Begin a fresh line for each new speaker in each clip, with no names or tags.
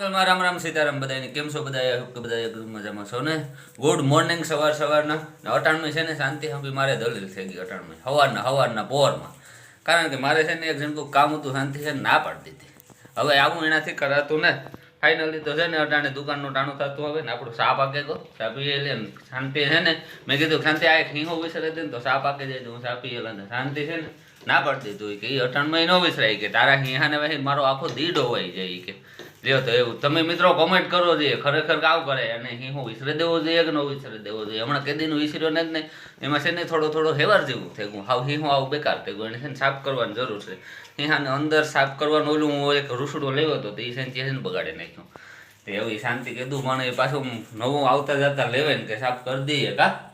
મંગલમાં રામ રામ સીતારામ બધાને કેમ છો બધા? કે બધા મજામાં છો ને? ગુડ મોર્નિંગ સવાર સવારના. અટાણમાં છે ને, શાંતિ સાંભળી. મારે દલીલ થઈ ગઈ અટાણમાં સવારના સવારના પોરમાં. કારણ કે મારે છે ને એક જણ કોઈ કામ હતું, શાંતિ છે ને પાડી દીધી. હવે આવું એનાથી કરાતું ને ફાઇનલી તો છે ને અટાણે દુકાનનું ટાણું થતું હવે ને, આપણું સાપ આકે ગો સાપી લે શાંતિ છે ને. મેં કીધું શાંતિ આ એક હિંહો વિસરે ને તો સાપ આકે જાય. હું સાપી લે શાંતિ છે ને, ના પાડી દીધું. કે એ અટાણમાં ન વિસરાય. કે, તારા હિંહાને વહી મારો આખો દીડો હોય જાય. કે લ્યો તો એવું. તમે મિત્રો કોમેન્ટ કરો જોઈએ. ખરેખર કાવ કરે. અને હું વિસરી દેવો જોઈએ કે ન વિસરી દેવો જોઈએ? હમણાં કેદીનું વિસર્યો ને જ નહીં. એમાં છે ને થોડો થોડો હેવાર જેવું થઈ ગયું હાવ હું આવું બેકાર થઈ ગયું એને છે ને સાફ કરવાની જરૂર છે. હિંહાને અંદર સાફ કરવાનું ઓલું હું એક રૂસડો લેવો હતો. તો એ છે ને બગાડી નાખ્યું. તો એવી શાંતિ કીધું. પણ એ પાછું નવું આવતા જતા લેવે ને કે સાફ કરી દઈએ કા?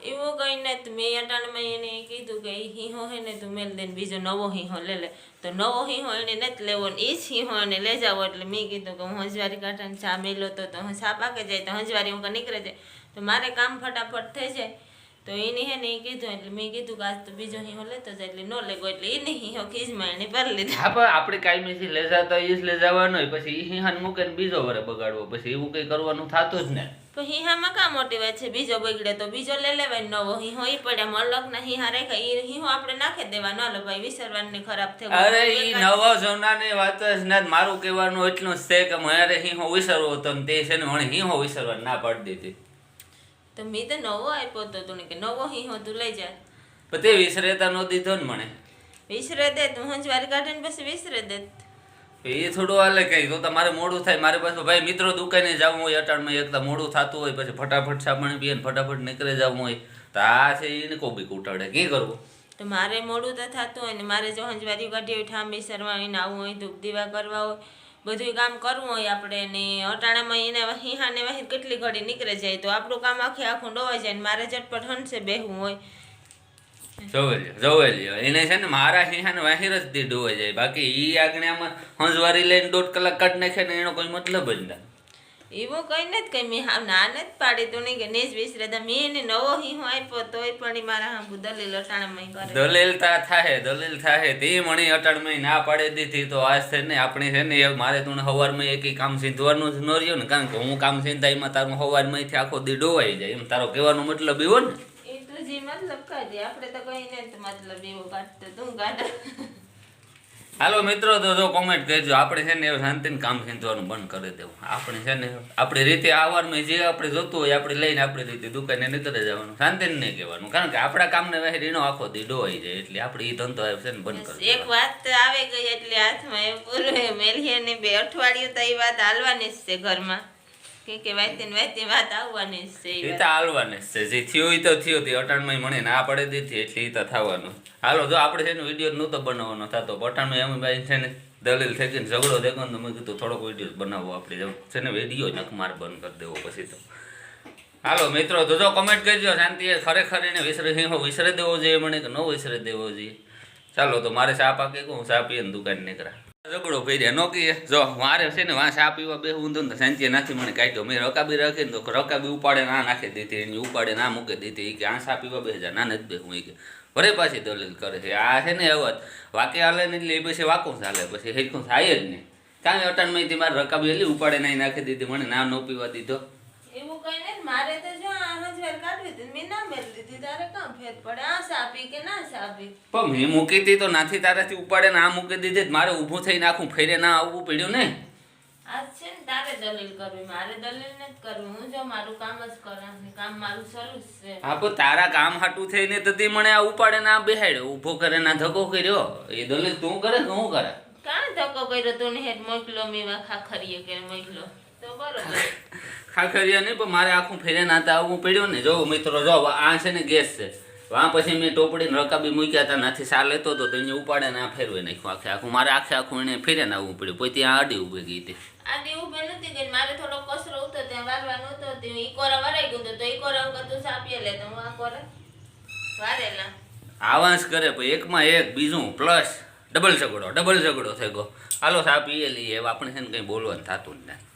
એવું કઈ તો મેં અટાણમાં એને કીધું કે એ હિંહો હે ને તું મેલ દેને બીજો નવો હિંહો લે લે. તો નવો હિંહો એને નથી લેવો ને ઈ જ હિંહો લઈ જાવો. એટલે મેં કીધું કે હું હંજવારી કાંઠાને ચા મેલો તો તો હું ચા પાકે જાય, તો હંજવારી હું નીકળે જાય. તો મારે કામ ફટાફટ થઈ જાય. તો એની હે ને એ કીધું, એટલે મેં કીધું કે આજ તો બીજો હિંહો લેતો જાય, એટલે ન લેગો, એટલે એને હિંહો ખીજમાં એને ભરી લીધા.
હા, પણ આપણે કાયમીથી લેજા જતા એ જ લેજાવાનો પછી એ હિંહાને મૂકે બીજો વરે બગાડવો, પછી એવું કંઈ કરવાનું થતું જ ને
તો હિંહામાં કામ મોટી વાત છે? બીજો બગડે તો બીજો લઈ લેવાય નવો હિહો. ઈ પડે અલગના હિંહા રાખ્યા ઈ હિંહો આપણે નાખી ન લો ભાઈ વિસરવાની ખરાબ થઈ
અરે ઈ નવા જમાનાની વાત જ ના. મારું કહેવાનું એટલું જ છે કે મારે હિંહો વિસરવો તો તે છે ને મને હિંહો વિસરવા ના પાડી દીધી.
તો મેં તો નવો આપ્યો તો તું કે નવો હિંહો તું લઈ જા.
પણ તે વિસરેતા નો દીધો ને મને.
વિસરે દે તું હંજવાર કાઢે ને પછી વિસરે દે.
એ થોડું હાલે કઈ. તો તમારે મોડું થાય, મારે પાસે ભાઈ મિત્રો દુકાને જવું હોય અટાણમાં એકતા મોડું થતું હોય, પછી ફટાફટ સાબણ પીએ ફટાફટ નીકળે જવું હોય, તો આ છે એને કોબી કૂટાડે કે કરવું?
તો મારે મોડું તો થતું હોય ને મારે જો હંજવારી કાઢી હોય ઠાંબી વિસરવા આવું હોય, ધૂપ દીવા કરવા હોય બધું કામ કરવું હોય આપણે ને અટાણામાં એને હિહાને વહી કેટલી ઘડી નીકળે જાય, તો આપણું કામ આખે આખું ડોવાઈ જાય ને મારે ઝટપટ હંસે બેહવું હોય.
જોવે લ્યો એને છે ને મારા હિહાને વાહિર જ દી ડોવાઈ જાય. બાકી ઈ આગણામાં હંસવારી લઈને દોઢ કલાક કાઢ નાખે ને એનો કોઈ મતલબ જ ના.
એવું કઈ નથી કઈ. મેં હા ના નથી પાડી તું. નહીં કે નેજ વિસરે દા મેં એને નવો હિંહો આપ્યો તોય પણ મારા હા દલીલ અટાણામાં કરે.
દલીલતા થાય દલીલ થાય તે મને અટાણમાં ના પાડી દીધી. તો આજ છે ને આપણે છે ને મારે તું સવારમાં એક કામ સિંધવાનું જ ન રહ્યું ને. કારણ કે હું કામ સીંધાઈમાં તારું સવારમાંથી આખો દી ડોવાઈ જાય. એમ તારો કહેવાનો મતલબ એવો ને?
મતલબ કાઢે આપણે તો કઈ નથી મતલબ એવો કાઢતો તું કાઢ
હાલો મિત્રો તો જો કોમેન્ટ કરજો. આપણે છે ને શાંતિને કામ ખેંચવાનું બંધ કરી દેવું. આપણે છે ને આપણી રીતે આવવાનું જે આપણે જોતું હોય આપણે લઈને આપણી રીતે દુકાને નીકળી જવાનું. શાંતિને નહીં કહેવાનું. કારણ કે આપણા કામને વહેર એનો આખો દી ડોવાઈ જાય. એટલે આપણે એ ધંધો છે ને બંધ કરી
એક વાત આવે ગઈ એટલે હાથમાં એ પૂરું મેલીએ ને બે અઠવાડિયું તો એ વાત હાલવાની જ છે ઘરમાં. કે કે વાતે વાતે વાત આવવાની છે
એ
એ
તો હાલવાની છે. જે થયું એ તો થયું તે અટાણમાં મને ના પાડી દીધી એટલે એ તો થવાનું. હાલો જો આપણે છે ને વીડિયો નહોતો બનાવવાનો થતો અટાણમાં એમ ભાઈ છે ને દલીલ થઈ ગઈ ઝઘડો ને તો મેં કીધું થોડોક વીડિયો બનાવવો આપણે. જેમ છે ને વીડિયો નખમાર બંધ કરી દેવો પછી તો. હાલો મિત્રો તો જો કમેન્ટ કરજો. શાંતિ ખરેખર એને વિસરે વિસરે દેવો જોઈએ મને કે ન વિસરે દેવો જોઈએ. ચાલો તો મારે ચા પાકે કહું ચા પીએ દુકાન નીકળ્યા ઝઘડો દે, નોકીએ. જો મારે છે ને વાં ચા પીવા બે ઊંધો ને સાંજે નાખી મને કાઢ્યો. મેં રકાબી રાખીને તો રકાબી ઉપાડે, ના નાખી દીધી. એની ઉપાડે, ના મૂકી દીધી. કે આ સા પીવા બે હજાર ના નથી બે હું કે. વરે પાછી દલીલ કરે છે. આ છે ને એવો વાકે હાલે ને એટલે એ પછી વાકું ચાલે, પછી હેરખું થાય જ નહીં. કાંઈ અટાણમાં મારે રકાબી એટલી ઉપાડે, ના નાખી દીધી. મને ના, ન પીવા દીધો.
એવું કઈ નહીં મારે તો જો આનો ફેર કાઢવી હતી મેં ના મેળ દીધી તારે કામ ફેર પડે આ સાપી કે ના સાપી
પણ મેં મૂકી હતી તો નાથી તારાથી ઉપાડે ને આ મૂકી દીધી મારે ઊભું થઈને આખું ફેરે ના આવવું પડ્યું ને.
આજ છે ને તારે દલીલ કરવી મારે દલીલ નથી કરવી હું જો મારું કામ જ કરા કામ મારું જ છે.
હા પણ તારા કામ હાટું થઈને તો તે મને આ ઉપાડે ના બેહાડ્યો ઊભો કરે ના ધક્કો કર્યો. એ દલીલ તું કરે કે હું કરે
કાં ધક્કો કર્યો તું ને હેડ મોકલો મેવા ખાખરીએ કે મોકલો. તો બરોબર.
ખાખરિયા નહીં પણ મારે આખું ફેરે આતા આવવું પડ્યું ને. જો મિત્રો જો આ છે ને ગેસ છે. વાં પછી મેં ટોપડીને રકાબી મૂક્યા હતા નાથી સાર લેતો હતો તો એને ઉપાડે ના ફેરવે નાખ્યું આખે આખું. મારે આખે આખું એને ફેરે ના આવવું પડ્યું. પછી ત્યાં આડી ઊભી ગઈ હતી.
આજે ઊભી નથી ગઈ મારે થોડો કચરો ઉતો ત્યાં વારવા નહોતો તે ઈકોરા વરાઈ ગયું તો ઈકોરા અંકલ તું સાપીએ લે તો હું આ કોરા? વારેલા.
આવાસ કરે પછી એકમાં એક બીજું પ્લસ. ડબલ ઝઘડો ડબલ ઝઘડો થઈ ગયો. હાલો સાપીએ લઈએ. આપણે છે ને કંઈ બોલવાનું થતું જ નથી.